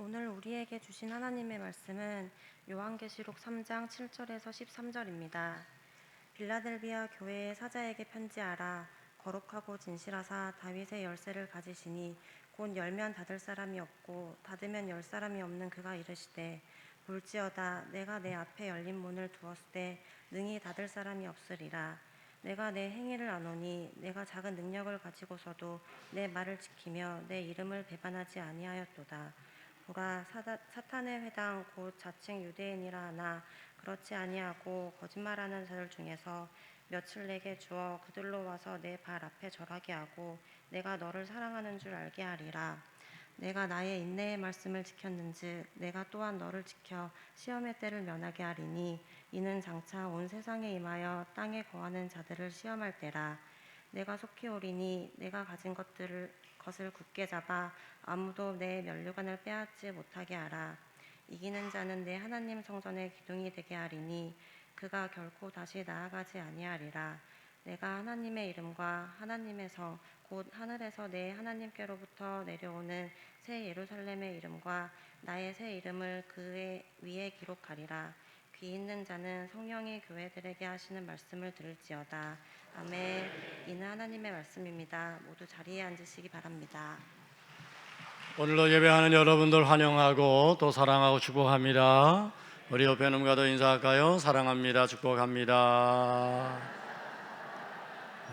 오늘 우리에게 주신 하나님의 말씀은 요한계시록 3장 7절에서 13절입니다. 빌라델비아 교회의 사자에게 편지하라 거룩하고 진실하사 다윗의 열쇠를 가지시니 곧 열면 닫을 사람이 없고 닫으면 열 사람이 없는 그가 이르시되 볼지어다 내가 내 앞에 열린 문을 두었을 때 능히 닫을 사람이 없으리라 내가 내 행위를 아노니 내가 작은 능력을 가지고서도 내 말을 지키며 내 이름을 배반하지 아니하였도다 사다, 사탄의 회당 곧 자칭 유대인이라 하나. 그렇지 아니하고 거짓말하는 자들 중에서 며칠 내게 주어 그들로 와서 내 발 앞에 절하게 하고 내가 너를 사랑하는 줄 알게 하리라. 내가 나의 인내의 말씀을 지켰는즉 내가 또한 너를 지켜 시험의 때를 면하게 하리니 이는 장차 온 세상에 임하여 땅에 거하는 자들을 시험할 때라. 내가 속히 오리니 내가 가진 것들을 것을 굳게 잡아 아무도 내 면류관을 빼앗지 못하게 하라. 이기는 자는 내 하나님 성전의 기둥이 되게 하리니 그가 결코 다시 나아가지 아니하리라. 내가 하나님의 이름과 하나님에서 곧 하늘에서 내 하나님께로부터 내려오는 새 예루살렘의 이름과 나의 새 이름을 그의 위에 기록하리라. 귀 있는 자는 성령이 교회들에게 하시는 말씀을 들을지어다 아멘 이는 하나님의 말씀입니다 모두 자리에 앉으시기 바랍니다 오늘도 예배하는 여러분들 환영하고 또 사랑하고 축복합니다. 우리 옆에 놈과도 인사할까요? 사랑합니다. 축복합니다.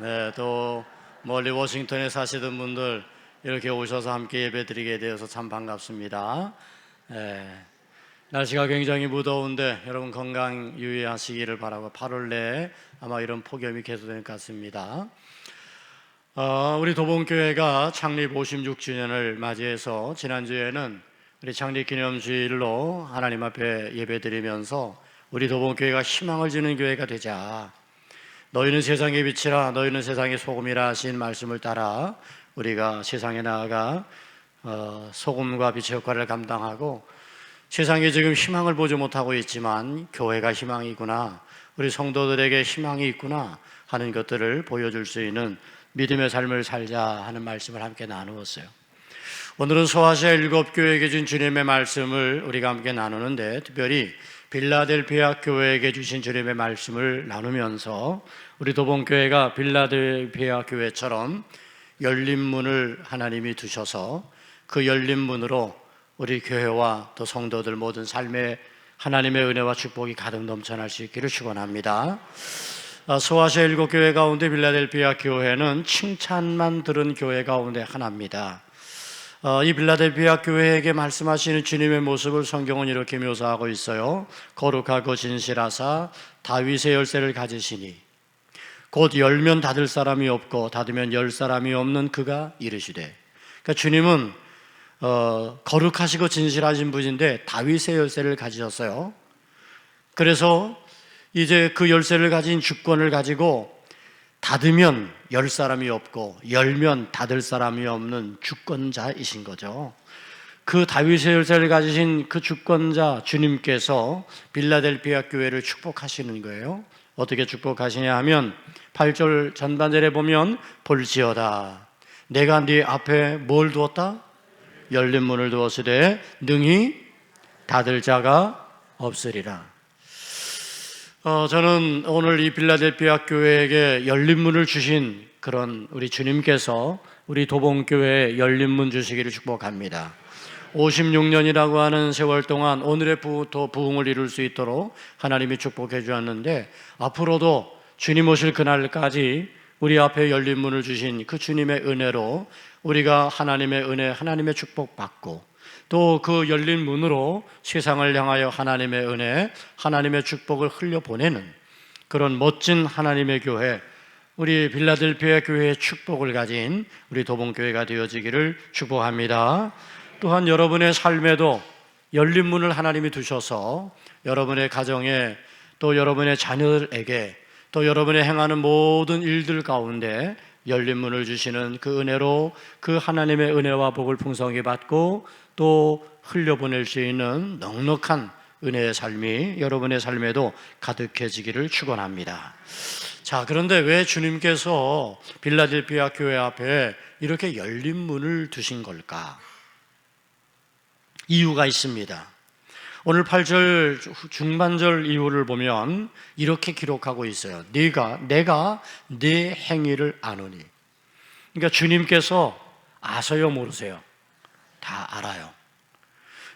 네, 또 멀리 워싱턴에 사시던 분들 이렇게 오셔서 함께 예배드리게 되어서 참 반갑습니다. 네, 날씨가 굉장히 무더운데 여러분 건강 유의하시기를 바라고 8월 내에 아마 이런 폭염이 계속될 것 같습니다. 어, 우리 도봉교회가 창립 56주년을 맞이해서 지난주에는 우리 창립 기념주일로 하나님 앞에 예배드리면서 우리 도봉교회가 희망을 주는 교회가 되자 너희는 세상의 빛이라 너희는 세상의 소금이라 하신 말씀을 따라 우리가 세상에 나아가 어, 소금과 빛의 역할을 감당하고 세상에 지금 희망을 보지 못하고 있지만 교회가 희망이구나 우리 성도들에게 희망이 있구나 하는 것들을 보여줄 수 있는 믿음의 삶을 살자 하는 말씀을 함께 나누었어요. 오늘은 소아시아 일곱 교회에게 준 주님의 말씀을 우리가 함께 나누는데 특별히 빌라델피아 교회에게 주신 주님의 말씀을 나누면서 우리 도봉교회가 빌라델피아 교회처럼 열린 문을 하나님이 두셔서 그 열린 문으로 우리 교회와 또 성도들 모든 삶에 하나님의 은혜와 축복이 가득 넘쳐날 수 있기를 축원합니다. 아, 소아시아 일곱 교회 가운데 빌라델피아 교회는 칭찬만 들은 교회 가운데 하나입니다. 어, 이 빌라델피아 교회에게 말씀하시는 주님의 모습을 성경은 이렇게 묘사하고 있어요. 거룩하고 진실하사 다윗의 열쇠를 가지시니 곧 열면 닫을 사람이 없고 닫으면 열 사람이 없는 그가 이르시되. 그러니까 주님은 어, 거룩하시고 진실하신 분인데 다윗의 열쇠를 가지셨어요. 그래서 이제 그 열쇠를 가진 주권을 가지고 닫으면 열 사람이 없고 열면 닫을 사람이 없는 주권자이신 거죠. 그 다윗의 열쇠를 가지신 그 주권자 주님께서 빌라델피아 교회를 축복하시는 거예요. 어떻게 축복하시냐 하면 8절 전반절에 보면 볼지어다 내가 네 앞에 뭘 두었다? 열린 문을 두었으되 능히 닫을 자가 없으리라. 어, 저는 오늘 이 빌라델피아 교회에게 열린 문을 주신 그런 우리 주님께서 우리 도봉교회에 열린 문 주시기를 축복합니다. 56년이라고 하는 세월 동안 오늘의 부터 부흥을 이룰 수 있도록 하나님이 축복해 주었는데 앞으로도 주님 오실 그날까지 우리 앞에 열린 문을 주신 그 주님의 은혜로 우리가 하나님의 은혜, 하나님의 축복 받고 또 그 열린 문으로 세상을 향하여 하나님의 은혜, 하나님의 축복을 흘려보내는 그런 멋진 하나님의 교회, 우리 빌라델피아 교회의 축복을 가진 우리 도봉교회가 되어지기를 축복합니다. 또한 여러분의 삶에도 열린 문을 하나님이 두셔서 여러분의 가정에 또 여러분의 자녀들에게 또 여러분의 행하는 모든 일들 가운데 열린 문을 주시는 그 은혜로 그 하나님의 은혜와 복을 풍성히 받고 또 흘려보낼 수 있는 넉넉한 은혜의 삶이 여러분의 삶에도 가득해지기를 축원합니다. 자, 그런데 왜 주님께서 빌라델피아 교회 앞에 이렇게 열린 문을 두신 걸까? 이유가 있습니다. 오늘 8절 중반절 이유를 보면 이렇게 기록하고 있어요. 네가 내가 네 행위를 아노니. 그러니까 주님께서 아세요 모르세요? 다 알아요.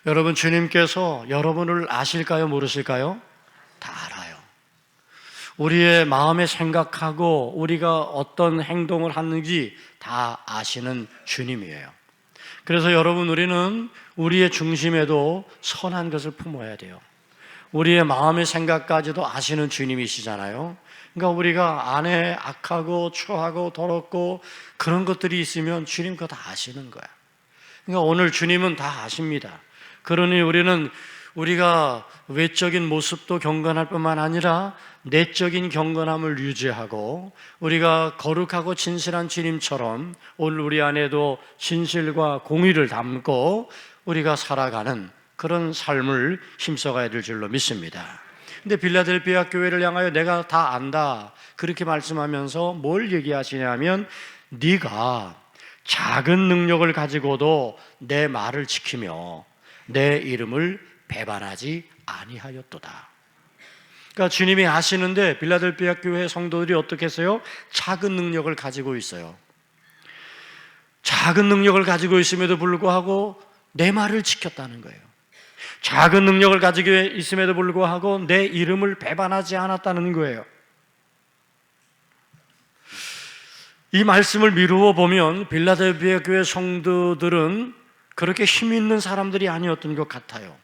여러분 주님께서 여러분을 아실까요 모르실까요? 다 알아요. 우리의 마음에 생각하고 우리가 어떤 행동을 하는지 다 아시는 주님이에요. 그래서 여러분 우리는 우리의 중심에도 선한 것을 품어야 돼요. 우리의 마음의 생각까지도 아시는 주님이시잖아요. 그러니까 우리가 안에 악하고 추하고 더럽고 그런 것들이 있으면 주님 그거 다 아시는 거야. 그러니까 오늘 주님은 다 아십니다. 그러니 우리는 우리가 외적인 모습도 경건할 뿐만 아니라 내적인 경건함을 유지하고 우리가 거룩하고 진실한 주님처럼 오늘 우리 안에도 진실과 공의를 담고 우리가 살아가는 그런 삶을 힘써가야 될 줄로 믿습니다. 근데 빌라델비아 교회를 향하여 내가 다 안다 그렇게 말씀하면서 뭘 얘기하시냐면 네가 작은 능력을 가지고도 내 말을 지키며 내 이름을 배반하지 아니하였도다. 그러니까 주님이 아시는데 빌라델비아 교회 성도들이 어떻게 했어요? 작은 능력을 가지고 있어요. 작은 능력을 가지고 있음에도 불구하고 내 말을 지켰다는 거예요. 작은 능력을 가지고 있음에도 불구하고 내 이름을 배반하지 않았다는 거예요. 이 말씀을 미루어 보면 빌라델비아 교회 성도들은 그렇게 힘 있는 사람들이 아니었던 것 같아요.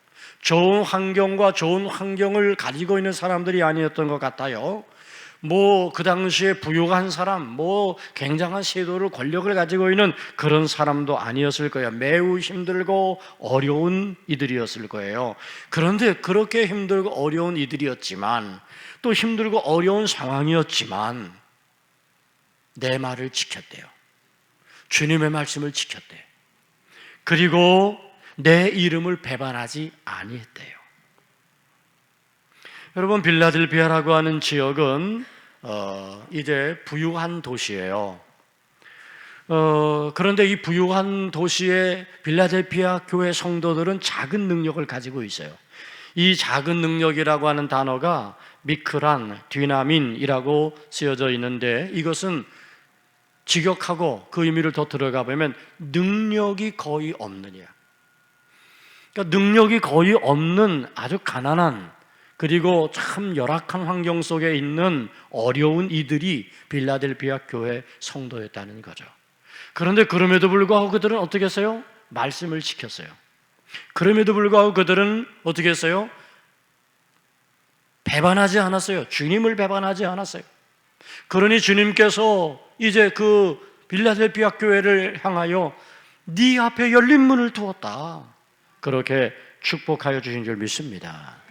좋은 환경과 좋은 환경을 가지고 있는 사람들이 아니었던 것 같아요. 뭐 그 당시에 부유한 사람, 뭐 굉장한 세도를 권력을 가지고 있는 그런 사람도 아니었을 거예요. 매우 힘들고 어려운 이들이었을 거예요. 그런데 그렇게 힘들고 어려운 이들이었지만 또 힘들고 어려운 상황이었지만 내 말을 지켰대요. 주님의 말씀을 지켰대요. 그리고 내 이름을 배반하지 아니했대요. 여러분 빌라델비아라고 하는 지역은 어, 이제 부유한 도시예요. 어, 그런데 이 부유한 도시의 빌라델비아 교회 성도들은 작은 능력을 가지고 있어요. 이 작은 능력이라고 하는 단어가 미크란, 디나민이라고 쓰여져 있는데 이것은 직역하고 그 의미를 더 들어가 보면 능력이 거의 없느냐. 그러니까 능력이 거의 없는 아주 가난한 그리고 참 열악한 환경 속에 있는 어려운 이들이 빌라델비아 교회 성도였다는 거죠. 그런데 그럼에도 불구하고 그들은 어떻게 했어요? 말씀을 지켰어요. 그럼에도 불구하고 그들은 어떻게 했어요? 배반하지 않았어요. 주님을 배반하지 않았어요. 그러니 주님께서 이제 그 빌라델비아 교회를 향하여 네 앞에 열린 문을 두었다. 그렇게 축복하여 주신 줄 믿습니다.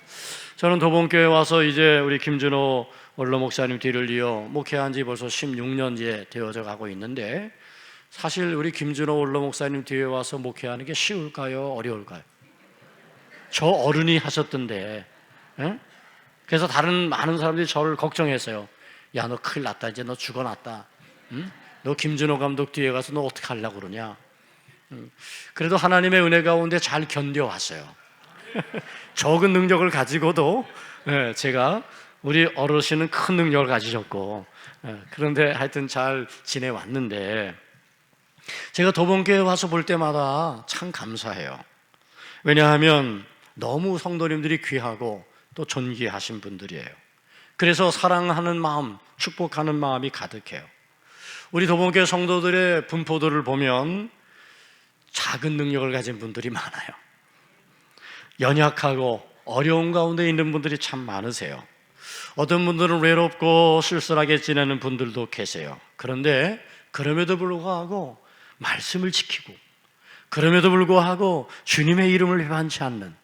저는 도봉교회 와서 이제 우리 김준호 원로 목사님 뒤를 이어 목회한 지 벌써 16년째 되어져 가고 있는데 사실 우리 김준호 원로 목사님 뒤에 와서 목회하는 게 쉬울까요? 어려울까요? 저 어른이 하셨던데 예? 그래서 다른 많은 사람들이 저를 걱정했어요. 야, 너 큰일 났다. 이제 너 죽어났다. 응? 너 김준호 감독 뒤에 가서 너 어떻게 하려고 그러냐? 응. 그래도 하나님의 은혜 가운데 잘 견뎌왔어요. 적은 능력을 가지고도 예, 제가 우리 어르신은 큰 능력을 가지셨고 예, 그런데 하여튼 잘 지내왔는데 제가 도봉교회 와서 볼 때마다 참 감사해요. 왜냐하면 너무 성도님들이 귀하고 또 존귀하신 분들이에요. 그래서 사랑하는 마음, 축복하는 마음이 가득해요. 우리 도봉교회 성도들의 분포들을 보면 작은 능력을 가진 분들이 많아요. 연약하고 어려운 가운데 있는 분들이 참 많으세요. 어떤 분들은 외롭고 쓸쓸하게 지내는 분들도 계세요. 그런데 그럼에도 불구하고 말씀을 지키고 그럼에도 불구하고 주님의 이름을 회반치 않는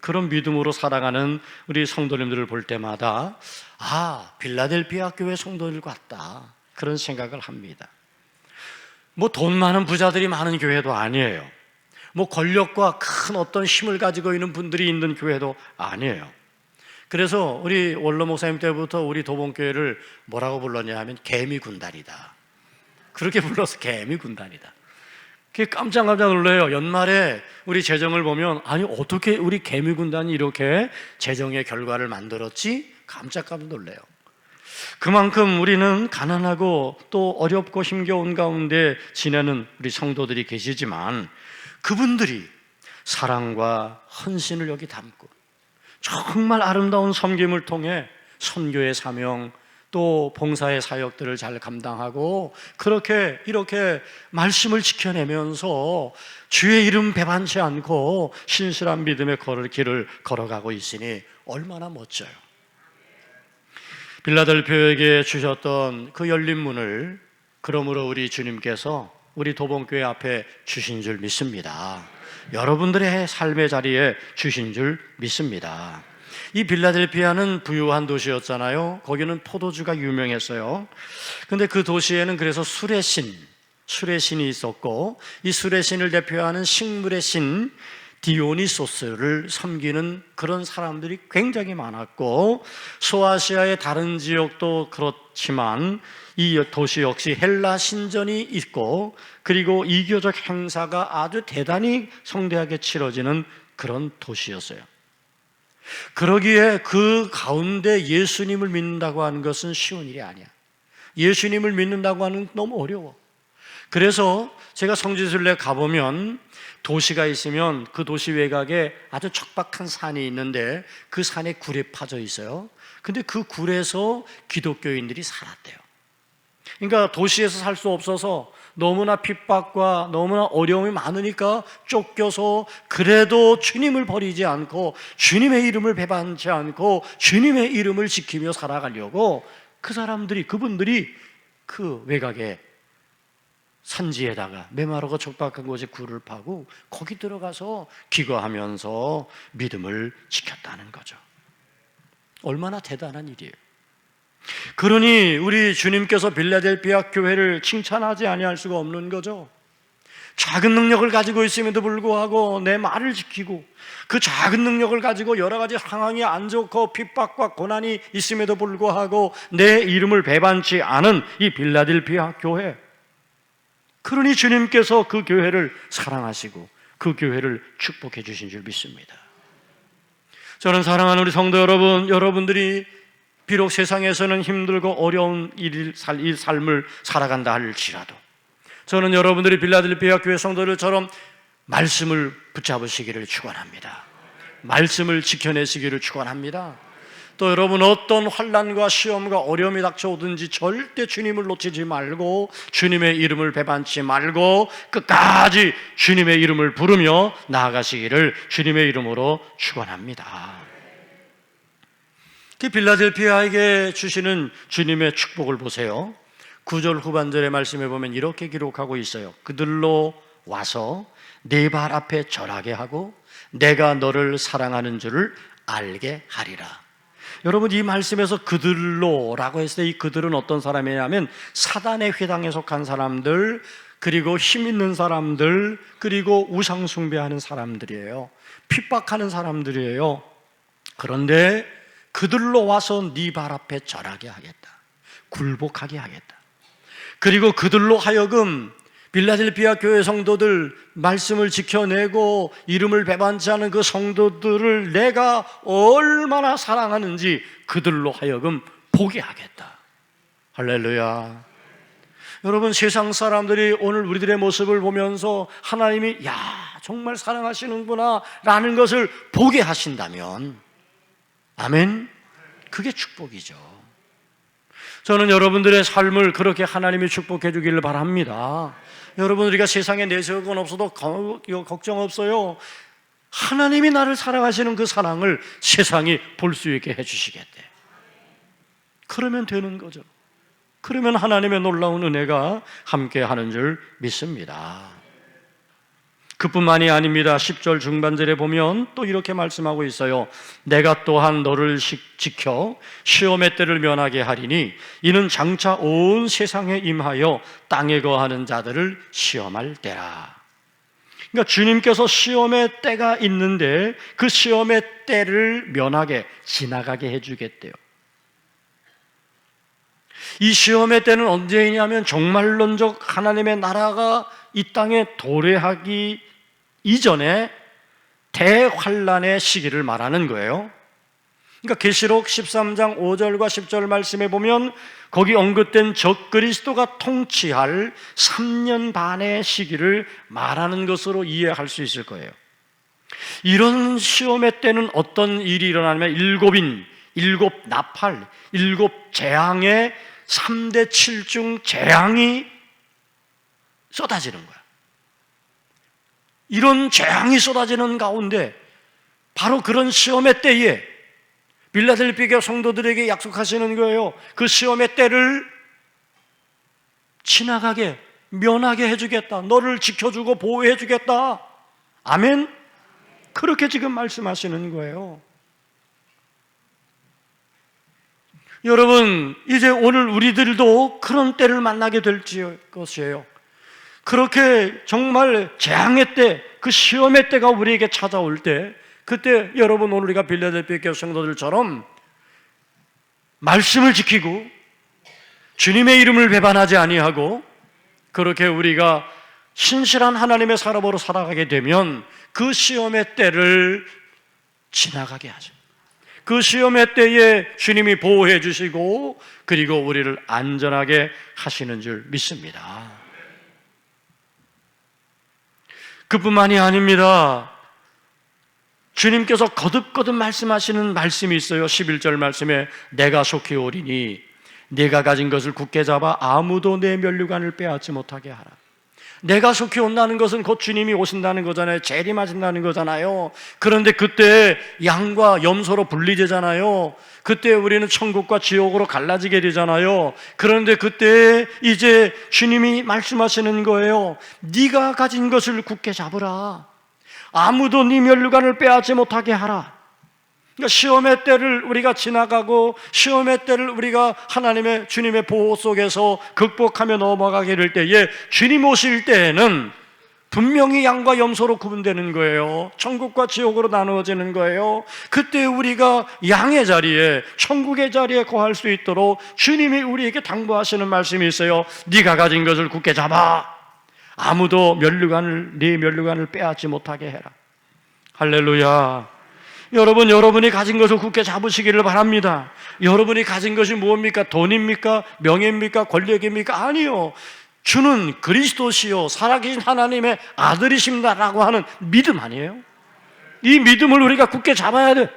그런 믿음으로 살아가는 우리 성도님들을 볼 때마다 아 빌라델비아 교회 성도들 같다 그런 생각을 합니다. 뭐 돈 많은 부자들이 많은 교회도 아니에요. 뭐 권력과 큰 어떤 힘을 가지고 있는 분들이 있는 교회도 아니에요. 그래서 우리 원로 목사님 때부터 우리 도봉교회를 뭐라고 불렀냐 하면 개미 군단이다. 그렇게 불러서 개미 군단이다. 그게 깜짝깜짝 놀라요. 연말에 우리 재정을 보면 아니 어떻게 우리 개미 군단이 이렇게 재정의 결과를 만들었지? 깜짝깜짝 놀래요. 그만큼 우리는 가난하고 또 어렵고 힘겨운 가운데 지내는 우리 성도들이 계시지만 그분들이 사랑과 헌신을 여기 담고 정말 아름다운 섬김을 통해 선교의 사명 또 봉사의 사역들을 잘 감당하고 그렇게 이렇게 말씀을 지켜내면서 주의 이름 배반치 않고 신실한 믿음의 걸을 길을 걸어가고 있으니 얼마나 멋져요. 빌라델피오에게 주셨던 그 열린 문을 그러므로 우리 주님께서 우리 도봉교회 앞에 주신 줄 믿습니다. 여러분들의 삶의 자리에 주신 줄 믿습니다. 이 빌라델피아는 부유한 도시였잖아요. 거기는 포도주가 유명했어요. 근데 그 도시에는 그래서 술의 신, 술의 신이 있었고 이 술의 신을 대표하는 식물의 신 디오니소스를 섬기는 그런 사람들이 굉장히 많았고 소아시아의 다른 지역도 그렇지만 이 도시 역시 헬라 신전이 있고 그리고 이교적 행사가 아주 대단히 성대하게 치러지는 그런 도시였어요. 그러기에 그 가운데 예수님을 믿는다고 하는 것은 쉬운 일이 아니야. 예수님을 믿는다고 하는 건 너무 어려워. 그래서 제가 성지순례 가보면 도시가 있으면 그 도시 외곽에 아주 척박한 산이 있는데 그 산에 굴에 파져 있어요. 근데 그 굴에서 기독교인들이 살았대요. 그러니까 도시에서 살 수 없어서 너무나 핍박과 너무나 어려움이 많으니까 쫓겨서 그래도 주님을 버리지 않고 주님의 이름을 배반치 않고 주님의 이름을 지키며 살아가려고 그 사람들이 그분들이 그 외곽에 산지에다가 메마르고 척박한 곳에 굴을 파고 거기 들어가서 기거하면서 믿음을 지켰다는 거죠. 얼마나 대단한 일이에요. 그러니 우리 주님께서 빌라델피아 교회를 칭찬하지 아니할 수가 없는 거죠. 작은 능력을 가지고 있음에도 불구하고 내 말을 지키고 그 작은 능력을 가지고 여러 가지 상황이 안 좋고 핍박과 고난이 있음에도 불구하고 내 이름을 배반치 않은 이 빌라델피아 교회. 그러니 주님께서 그 교회를 사랑하시고 그 교회를 축복해 주신 줄 믿습니다. 저는 사랑하는 우리 성도 여러분, 여러분들이 비록 세상에서는 힘들고 어려운 일, 살, 이 삶을 살아간다 할지라도 저는 여러분들이 빌라델피아 교회 성도들처럼 말씀을 붙잡으시기를 축원합니다. 말씀을 지켜내시기를 축원합니다. 또 여러분 어떤 환란과 시험과 어려움이 닥쳐오든지 절대 주님을 놓치지 말고 주님의 이름을 배반치 말고 끝까지 주님의 이름을 부르며 나아가시기를 주님의 이름으로 축원합니다. 그 빌라델피아에게 주시는 주님의 축복을 보세요. 9절 후반절의 말씀에 보면 이렇게 기록하고 있어요. 그들로 와서 내발 앞에 절하게 하고 내가 너를 사랑하는 줄을 알게 하리라. 여러분 이 말씀에서 그들로라고 했을 때 이 그들은 어떤 사람이냐면 사단의 회당에 속한 사람들 그리고 힘 있는 사람들 그리고 우상 숭배하는 사람들이에요. 핍박하는 사람들이에요. 그런데 그들로 와서 네 발 앞에 절하게 하겠다. 굴복하게 하겠다. 그리고 그들로 하여금 빌라델피아 교회 성도들 말씀을 지켜내고 이름을 배반치 않은 그 성도들을 내가 얼마나 사랑하는지 그들로 하여금 보게 하겠다. 할렐루야. 여러분 세상 사람들이 오늘 우리들의 모습을 보면서 하나님이 야 정말 사랑하시는구나라는 것을 보게 하신다면 아멘. 그게 축복이죠. 저는 여러분들의 삶을 그렇게 하나님이 축복해 주기를 바랍니다. 여러분 우리가 세상에 내세우건 없어도 거- 걱정 없어요. 하나님이 나를 사랑하시는 그 사랑을 세상이 볼 수 있게 해 주시겠대. 그러면 되는 거죠. 그러면 하나님의 놀라운 은혜가 함께 하는 줄 믿습니다. 그뿐만이 아닙니다. 10절 중반절에 보면 또 이렇게 말씀하고 있어요. 내가 또한 너를 시- 지켜 시험의 때를 면하게 하리니 이는 장차 온 세상에 임하여 땅에 거하는 자들을 시험할 때라. 그러니까 주님께서 시험의 때가 있는데 그 시험의 때를 면하게 지나가게 해주겠대요. 이 시험의 때는 언제이냐면 정말론적 하나님의 나라가 이 땅에 도래하기 이전에 대환란의 시기를 말하는 거예요. 그러니까 계시록 13장 5절과 10절 말씀에 보면 거기 언급된 적 그리스도가 통치할 3년 반의 시기를 말하는 것으로 이해할 수 있을 거예요. 이런 시험의 때는 어떤 일이 일어나냐면 일곱인, 일곱 나팔, 일곱 재앙의 3대 7중 재앙이 쏟아지는 거야. 이런 재앙이 쏟아지는 가운데 바로 그런 시험의 때에 빌라델피아 성도들에게 약속하시는 거예요. 그 시험의 때를 지나가게 면하게 해주겠다. 너를 지켜주고 보호해주겠다. 아멘. 그렇게 지금 말씀하시는 거예요. 여러분, 이제 오늘 우리들도 그런 때를 만나게 될 것이에요. 그렇게 정말 재앙의 때, 그 시험의 때가 우리에게 찾아올 때, 그때 여러분 오늘 우리가 빌라델피아 교회 성도들처럼 말씀을 지키고 주님의 이름을 배반하지 아니하고 그렇게 우리가 신실한 하나님의 사람으로 살아가게 되면 그 시험의 때를 지나가게 하죠. 그 시험의 때에 주님이 보호해 주시고 그리고 우리를 안전하게 하시는 줄 믿습니다. 그뿐만이 아닙니다. 주님께서 거듭거듭 말씀하시는 말씀이 있어요. 11절 말씀에 내가 속히 오리니 내가 가진 것을 굳게 잡아 아무도 내 면류관을 빼앗지 못하게 하라. 내가 속히 온다는 것은 곧 주님이 오신다는 거잖아요. 재림하신다는 거잖아요. 그런데 그때 양과 염소로 분리되잖아요. 그때 우리는 천국과 지옥으로 갈라지게 되잖아요. 그런데 그때 이제 주님이 말씀하시는 거예요. 네가 가진 것을 굳게 잡으라. 아무도 네 면류관을 빼앗지 못하게 하라. 그러니까 시험의 때를 우리가 지나가고 시험의 때를 우리가 하나님의 주님의 보호 속에서 극복하며 넘어가게 될 때에 주님 오실 때에는 분명히 양과 염소로 구분되는 거예요. 천국과 지옥으로 나누어지는 거예요. 그때 우리가 양의 자리에 천국의 자리에 거할 수 있도록 주님이 우리에게 당부하시는 말씀이 있어요. 네가 가진 것을 굳게 잡아. 아무도 면류관을 네 면류관을 빼앗지 못하게 해라. 할렐루야. 여러분, 여러분이 가진 것을 굳게 잡으시기를 바랍니다. 여러분이 가진 것이 무엇입니까? 돈입니까? 명예입니까? 권력입니까? 아니요. 주는 그리스도시요. 살아계신 하나님의 아들이십니다라고 하는 믿음 아니에요? 이 믿음을 우리가 굳게 잡아야 돼.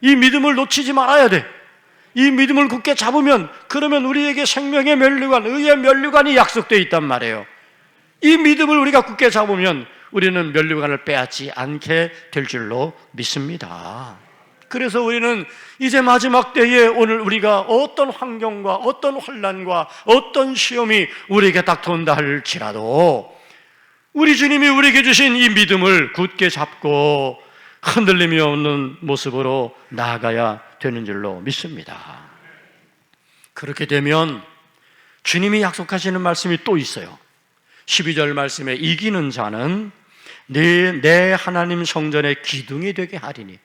이 믿음을 놓치지 말아야 돼. 이 믿음을 굳게 잡으면 그러면 우리에게 생명의 면류관, 의의 면류관이 약속되어 있단 말이에요. 이 믿음을 우리가 굳게 잡으면 우리는 면류관을 빼앗지 않게 될 줄로 믿습니다. 그래서 우리는 이제 마지막 때에 오늘 우리가 어떤 환경과 어떤 환란과 어떤 시험이 우리에게 닥터온다 할지라도 우리 주님이 우리에게 주신 이 믿음을 굳게 잡고 흔들림이 없는 모습으로 나아가야 되는 줄로 믿습니다. 그렇게 되면 주님이 약속하시는 말씀이 또 있어요. 12절 말씀에 이기는 자는 내, 내 하나님 성전의 기둥이 되게 하리니.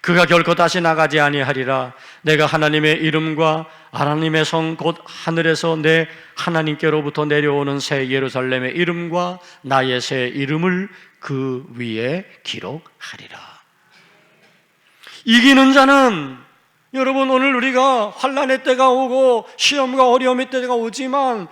그가 결코 다시 나가지 아니하리라. 내가 하나님의 이름과 하나님의 성 곧 하늘에서 내 하나님께로부터 내려오는 새 예루살렘의 이름과 나의 새 이름을 그 위에 기록하리라. 이기는 자는 여러분 오늘 우리가 환란의 때가 오고 시험과 어려움의 때가 오지만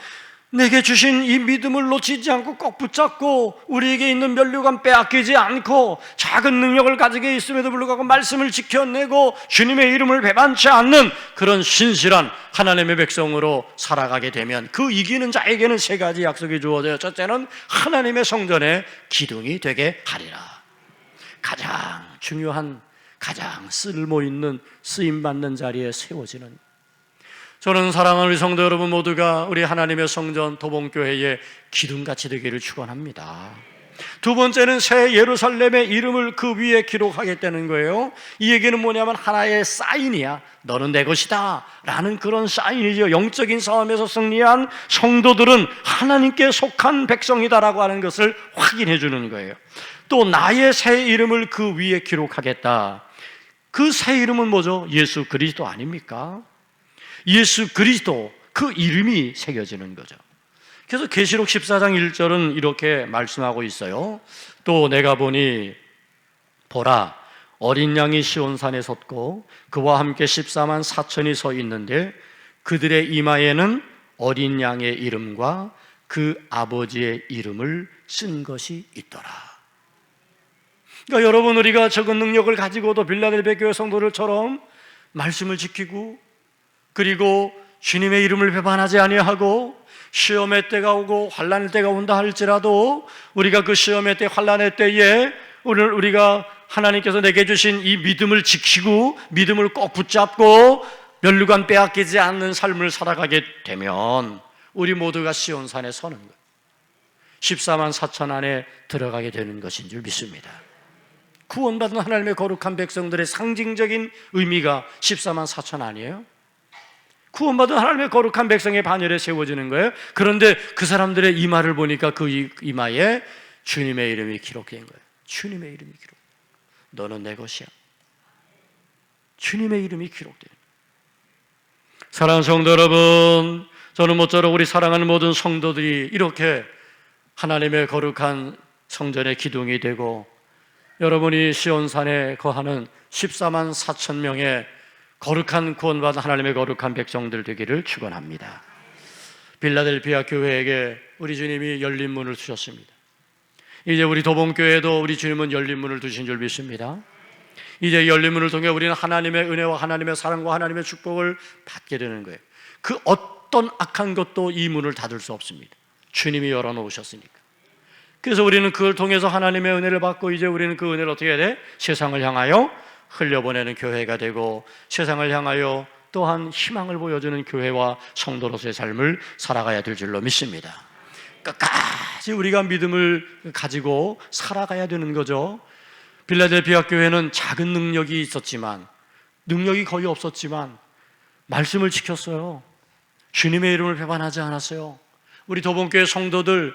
내게 주신 이 믿음을 놓치지 않고 꼭 붙잡고 우리에게 있는 면류관 빼앗기지 않고 작은 능력을 가지게 있음에도 불구하고 말씀을 지켜내고 주님의 이름을 배반치 않는 그런 신실한 하나님의 백성으로 살아가게 되면 그 이기는 자에게는 세 가지 약속이 주어져요. 첫째는 하나님의 성전의 기둥이 되게 하리라. 가장 중요한 가장 쓸모 있는 쓰임 받는 자리에 세워지는 저는 사랑하는 우리 성도 여러분 모두가 우리 하나님의 성전 도봉교회의 기둥같이 되기를 축원합니다. 두 번째는 새 예루살렘의 이름을 그 위에 기록하겠다는 거예요. 이 얘기는 뭐냐면 하나의 사인이야. 너는 내 것이다. 라는 그런 사인이죠. 영적인 싸움에서 승리한 성도들은 하나님께 속한 백성이다라고 하는 것을 확인해 주는 거예요. 또 나의 새 이름을 그 위에 기록하겠다. 그 새 이름은 뭐죠? 예수 그리스도 아닙니까? 예수 그리스도 그 이름이 새겨지는 거죠. 그래서 계시록 14장 1절은 이렇게 말씀하고 있어요. 또 내가 보니 보라 어린 양이 시온산에 섰고 그와 함께 14만 4천이 서 있는데 그들의 이마에는 어린 양의 이름과 그 아버지의 이름을 쓴 것이 있더라. 그러니까 여러분 우리가 적은 능력을 가지고도 빌라델베 교회 성도들처럼 말씀을 지키고 그리고 주님의 이름을 배반하지 아니하고 시험의 때가 오고 환란의 때가 온다 할지라도 우리가 그 시험의 때 환란의 때에 오늘 우리가 하나님께서 내게 주신 이 믿음을 지키고 믿음을 꼭 붙잡고 멸류관 빼앗기지 않는 삶을 살아가게 되면 우리 모두가 시온산에 서는 것 14만 4천 안에 들어가게 되는 것인 줄 믿습니다. 구원받은 하나님의 거룩한 백성들의 상징적인 의미가 14만 4천 아니에요? 구원받은 하나님의 거룩한 백성의 반열에 세워지는 거예요. 그런데 그 사람들의 이마를 보니까 그 이- 이마에 주님의 이름이 기록된 거예요. 주님의 이름이 기록. 너는 내 것이야. 주님의 이름이 기록된. 사랑하는 성도 여러분, 저는 모쪼록 우리 사랑하는 모든 성도들이 이렇게 하나님의 거룩한 성전의 기둥이 되고 여러분이 시온산에 거하는 14만 4천 명의 거룩한 구원받은 하나님의 거룩한 백성들 되기를 축원합니다. 빌라델피아 교회에게 우리 주님이 열린 문을 주셨습니다. 이제 우리 도봉교회도 우리 주님은 열린 문을 두신 줄 믿습니다. 이제 열린 문을 통해 우리는 하나님의 은혜와 하나님의 사랑과 하나님의 축복을 받게 되는 거예요. 그 어떤 악한 것도 이 문을 닫을 수 없습니다. 주님이 열어놓으셨으니까. 그래서 우리는 그걸 통해서 하나님의 은혜를 받고 이제 우리는 그 은혜를 어떻게 해야 돼? 세상을 향하여 흘려보내는 교회가 되고 세상을 향하여 또한 희망을 보여주는 교회와 성도로서의 삶을 살아가야 될 줄로 믿습니다. 끝까지 우리가 믿음을 가지고 살아가야 되는 거죠. 빌라델피아 교회는 작은 능력이 있었지만 능력이 거의 없었지만 말씀을 지켰어요. 주님의 이름을 배반하지 않았어요. 우리 도봉교회 성도들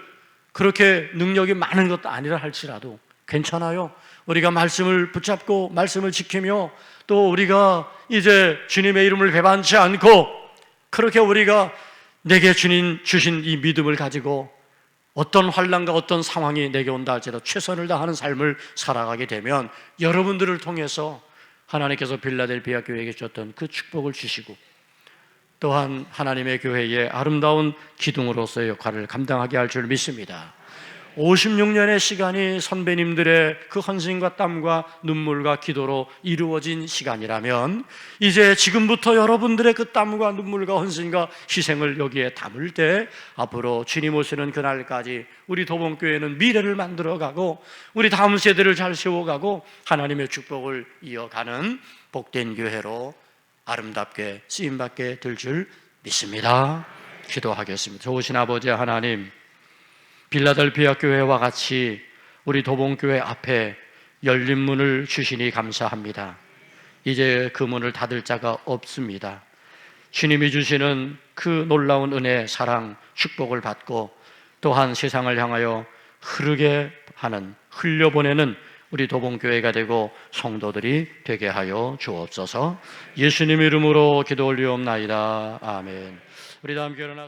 그렇게 능력이 많은 것도 아니라 할지라도 괜찮아요. 우리가 말씀을 붙잡고 말씀을 지키며 또 우리가 이제 주님의 이름을 배반치 않고 그렇게 우리가 내게 주님 주신 이 믿음을 가지고 어떤 환란과 어떤 상황이 내게 온다 할지라도 최선을 다하는 삶을 살아가게 되면 여러분들을 통해서 하나님께서 빌라델비아 교회에게 주셨던 그 축복을 주시고 또한 하나님의 교회의 아름다운 기둥으로서의 역할을 감당하게 할 줄 믿습니다. 56년의 시간이 선배님들의 그 헌신과 땀과 눈물과 기도로 이루어진 시간이라면 이제 지금부터 여러분들의 그 땀과 눈물과 헌신과 희생을 여기에 담을 때 앞으로 주님 오시는 그날까지 우리 도봉교회는 미래를 만들어가고 우리 다음 세대를 잘 세워가고 하나님의 축복을 이어가는 복된 교회로 아름답게 쓰임받게 될 줄 믿습니다. 기도하겠습니다. 좋으신 아버지 하나님, 빌라델피아 교회와 같이 우리 도봉교회 앞에 열린 문을 주시니 감사합니다. 이제 그 문을 닫을 자가 없습니다. 주님이 주시는 그 놀라운 은혜, 사랑, 축복을 받고 또한 세상을 향하여 흐르게 하는, 흘려보내는 우리 도봉교회가 되고 성도들이 되게 하여 주옵소서 예수님 이름으로 기도 올리옵나이다. 아멘. 우리 다음 나